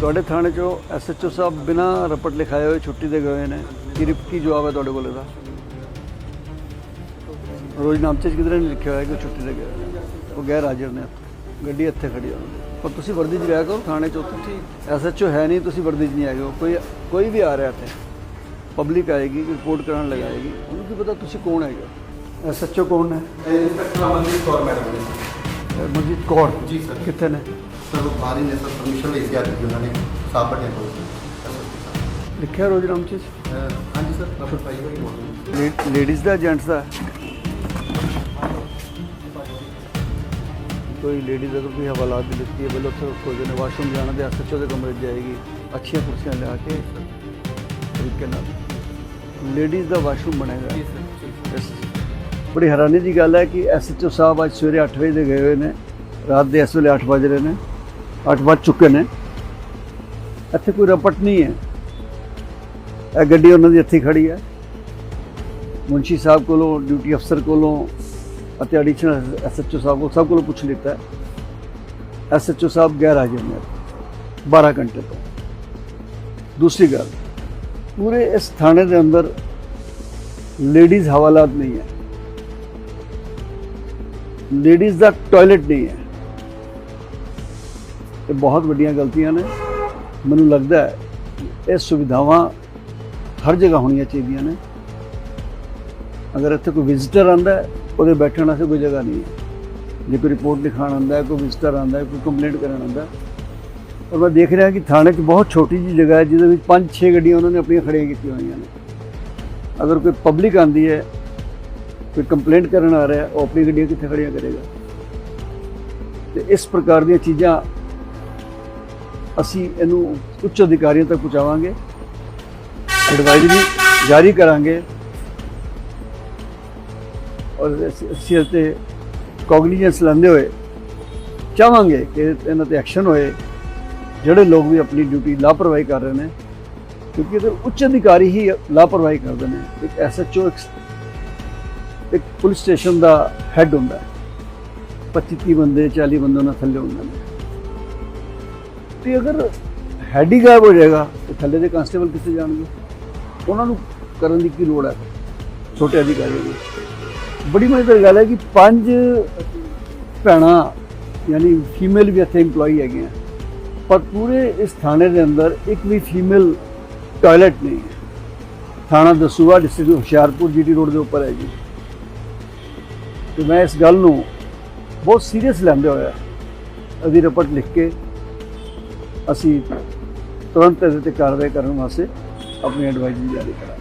ਤੁਹਾਡੇ ਥਾਣੇ 'ਚੋਂ ਐਸਐਚਓ ਸਾਹਿਬ ਬਿਨਾਂ ਰਪਟ ਲਿਖਾਏ ਹੋਏ ਛੁੱਟੀ ਤੇ ਗਏ ਨੇ। ਕੀ ਰਿਪ- ਕੀ ਜਵਾਬ ਹੈ ਤੁਹਾਡੇ ਕੋਲ ਇਹਦਾ ਰੋਜ਼ ਨਾਮਚੇ 'ਚ ਕਿਧਰੇ ਨਹੀਂ ਲਿਖਿਆ ਹੋਇਆ ਕਿ ਉਹ ਛੁੱਟੀ ਤੇ ਗਏ ਨੇ। ਉਹ ਗੈਰ ਹਾਜ਼ਰ ਨੇ ਗੱਡੀ ਇੱਥੇ ਖੜੀ ਹੋਣੀ ਪਰ ਤੁਸੀਂ ਵਰਦੀ 'ਚ ਰਿਹਾ ਕਰੋ ਥਾਣੇ 'ਚ ਉੱਥੇ? ਐਸਐਚਓ ਹੈ ਨਹੀਂ ਤੁਸੀਂ ਵਰਦੀ 'ਚ ਨਹੀਂ ਆਏ ਹੋ। ਕੋਈ ਕੋਈ ਵੀ ਆ ਰਿਹਾ ਇੱਥੇ। ਪਬਲਿਕ ਆਏਗੀ ਰਿਪੋਰਟ ਕਰਾਉਣ ਲਗਾਏਗੀ ਉਹਨੂੰ ਕੀ ਪਤਾ ਤੁਸੀਂ ਕੌਣ ਹੈਗੇ ਐਸਐਚਓ ਕੌਣ ਹੈ? Inspector Amandeep Kaur madam Manjeet Kaur. Ji sir. ਕਿੱਥੇ ਨੇ? ਸਰ ਉਹ ਬਾਹਰ ਹੀ ਨੇ ਸਰ। ਪਰਮਿਸ਼ਨ ਲਈ ਅੱਜ ਵੀ ਉਹਨਾਂ ਨੇ। ਸਾਬਰ ਨੇ ਕੋਲ ਲਿਖਿਆ ਰੋਜ਼ ਨਾਮਚੇ 'ਚ ਹਾਂਜੀ ਸਰ ਨੰਬਰ ਪਾਈ ਹੋਈ ਹੋਣੀ ਲੇਡੀਜ਼ ਦਾ ਜੈਂਟਸ ਦਾ? ਕੋਈ ਲੇਡੀਜ਼ ਅਗਰ ਕੋਈ ਹਵਾਲਾਤ ਦੀ ਲਿਖਤੀ ਹੈ ਬਲ ਉੱਥੇ ਕੋਈ ਨੇ ਵਾਸ਼ਰੂਮ ਜਾਣਾ ਤੇ ਐਸਐਚਓ ਦੇ ਕਮਰੇ 'ਚ ਜਾਏਗੀ। ਅੱਛੀਆਂ ਕੁਰਸੀਆਂ ਲਿਆ ਕੇ ਤਰੀਕੇ ਨਾਲ। ਲੇਡੀਜ਼ ਦਾ ਵਾਸ਼ਰੂਮ ਬਣੇਗਾ। ਇਸ- ਬੜੀ ਹੈਰਾਨੀ ਦੀ ਗੱਲ ਹੈ ਕਿ ਐਸਐਚਓ ਸਾਹਿਬ ਅੱਜ ਸਵੇਰੇ 8 ਵਜੇ ਦੇ ਗਏ ਹੋਏ ਨੇ, ਰਾਤ ਦੇ ਇਸ ਵੇਲੇ 8 ਵਜ ਰਹੇ ਨੇ 8 ਵੱਜ ਚੁੱਕੇ ਨੇ। ਇੱਥੇ ਕੋਈ ਰਪਟ ਨਹੀਂ ਹੈ। ਇਹ ਗੱਡੀ ਉਹਨਾਂ ਦੀ ਇੱਥੇ ਹੀ ਖੜੀ ਹੈ। ਮੁੰਸ਼ੀ ਸਾਹਿਬ ਕੋਲੋਂ, ਡਿਊਟੀ ਅਫਸਰ ਕੋਲੋਂ ਅਤੇ ਐਡੀਸ਼ਨਲ ਐਸਐਚਓ ਸਾਹਿਬ ਕੋਲ ਸਭ ਕੋਲੋਂ ਪੁੱਛ ਲਿੱਤਾ ਐਸਐਚਓ ਸਾਹਿਬ ਗੈਰ ਹਾਜ਼ਰ ਨੇ 12 ਘੰਟੇ ਤੋਂ। ਦੂਸਰੀ ਗੱਲ, ਪੂਰੇ ਇਸ ਥਾਣੇ ਦੇ ਅੰਦਰ ਲੇਡੀਜ਼ ਹਵਾਲਾਤ ਨਹੀਂ ਹੈ। ਲੇਡੀਜ਼ ਦਾ ਟਾਇਲਟ ਨਹੀਂ ਹੈ। ਇਹ ਬਹੁਤ ਵੱਡੀਆਂ ਗਲਤੀਆਂ ਨੇ। ਮੈਨੂੰ ਲੱਗਦਾ ਹੈ ਇਹ ਸੁਵਿਧਾਵਾਂ ਹਰ ਜਗ੍ਹਾ ਹੋਣੀਆਂ ਚਾਹੀਦੀਆਂ ਨੇ। ਅਗਰ ਇੱਥੇ ਕੋਈ ਵਿਜ਼ਿਟਰ ਆਂਦਾ ਹੈ, ਉਹਦੇ ਬੈਠਣ ਵਾਸਤੇ ਕੋਈ ਜਗ੍ਹਾ ਨਹੀਂ ਹੈ। ਜੇ ਕੋਈ ਰਿਪੋਰਟ ਲਿਖਾਣ ਆਂਦਾ ਹੈ, ਕੋਈ ਵਿਜ਼ਿਟਰ ਆਂਦਾ ਹੈ, ਕੋਈ ਕੰਪਲੇਂਟ ਕਰਨ ਆਂਦਾ ਔਰ ਮੈਂ ਦੇਖ ਰਿਹਾ ਕਿ ਥਾਣੇ 'ਚ ਬਹੁਤ ਛੋਟੀ ਜਿਹੀ ਜਗ੍ਹਾ ਹੈ, ਜਿਹਦੇ ਵਿੱਚ 5-6 ਗੱਡੀਆਂ ਉਹਨਾਂ ਨੇ ਆਪਣੀਆਂ ਖੜੀਆਂ ਕੀਤੀਆਂ ਹੋਈਆਂ ਨੇ। ਅਗਰ ਕੋਈ ਪਬਲਿਕ ਆਂਦੀ ਹੈ ਕੋਈ ਕੰਪਲੇਂਟ ਕਰਨ ਆ ਰਿਹਾ, ਉਹ ਆਪਣੀ ਗੱਡੀਆਂ ਕਿੱਥੇ ਖੜੀਆਂ ਕਰੇਗਾ? ਤੇ ਇਸ ਪ੍ਰਕਾਰ ਦੀਆਂ ਚੀਜ਼ਾਂ ਅਸੀਂ ਇਹਨੂੰ ਉੱਚ ਅਧਿਕਾਰੀਆਂ ਤੱਕ ਪਹੁੰਚਾਵਾਂਗੇ ਐਡਵਾਈਜ਼ਰੀ ਜਾਰੀ ਕਰਾਂਗੇ। ਔਰ ਅਸੀਂ ਇਸ ਤੇ ਕੋਗਨੀਜੈਂਸ ਲੈਂਦੇ ਹੋਏ ਚਾਹਾਂਗੇ ਕਿ ਇਹਨਾਂ ਤੇ ਐਕਸ਼ਨ ਹੋਏ, ਜਿਹੜੇ ਲੋਕ ਵੀ ਆਪਣੀ ਡਿਊਟੀ ਲਾਪਰਵਾਹੀ ਕਰ ਰਹੇ ਨੇ, ਕਿਉਂਕਿ ਅਗਰ ਉੱਚ ਅਧਿਕਾਰੀ ਹੀ ਲਾਪਰਵਾਹੀ ਕਰਦੇ ਨੇ। ਇੱਕ ਐਸਐਚਓ ਇੱਕ ਪੁਲਿਸ ਸਟੇਸ਼ਨ ਦਾ ਹੈੱਡ ਹੁੰਦਾ ਹੈ। 25 ਬੰਦੇ 40 ਬੰਦੇ ਉਹਨਾਂ ਥੱਲੇ ਹੁੰਦੇ ਨੇ। ਤੇ ਅਗਰ ਹੈਡ ਹੀ ਗਾਇਬ ਹੋ ਜਾਏਗਾ, ਤੇ ਥੱਲੇ ਦੇ ਕਾਂਸਟੇਬਲ ਕਿੱਥੇ ਜਾਣਗੇ? ਉਹਨਾਂ ਨੂੰ ਕਰਨ ਦੀ ਕੀ ਲੋੜ ਹੈ? ਛੋਟੇ ਅਧਿਕਾਰੀਆਂ ਨੂੰ। ਬੜੀ ਮਜ਼ੇਦਾਰ ਗੱਲ ਹੈ ਕਿ ਪੰਜ ਭੈਣਾਂ, ਯਾਨੀ ਫੀਮੇਲ ਵੀ ਇੱਥੇ EMPLOYE ਆ ਪਰ ਪੂਰੇ ਇਸ ਥਾਣੇ ਦੇ ਅੰਦਰ ਇੱਕ ਵੀ ਫੀਮੇਲ ਟਾਇਲਟ ਨਹੀਂ ਹੈ। ਥਾਣਾ Dasuya district Hoshiarpur GT road ਦੇ ਉੱਪਰ ਹੈ ਜੀ। ਤੇ ਮੈਂ ਇਸ ਗੱਲ ਨੂੰ ਬਹੁਤ ਸੀਰੀਅਸ ਲੈਂਦੇ ਹੋਇਆ ਅਦੀ ਰਿਪੋਰਟ ਲਿਖ ਕੇ ਅਸੀਂ ਤੁਰੰਤ ਇਹਦੇ ਤੇ ਕਾਰਵਾਈ ਕਰਨ ਵਾਸਤੇ ਆਪਣੀ ਐਡਵਾਈਜ਼ਰੀ ਜਾਰੀ ਕਰਾਂਗੇ।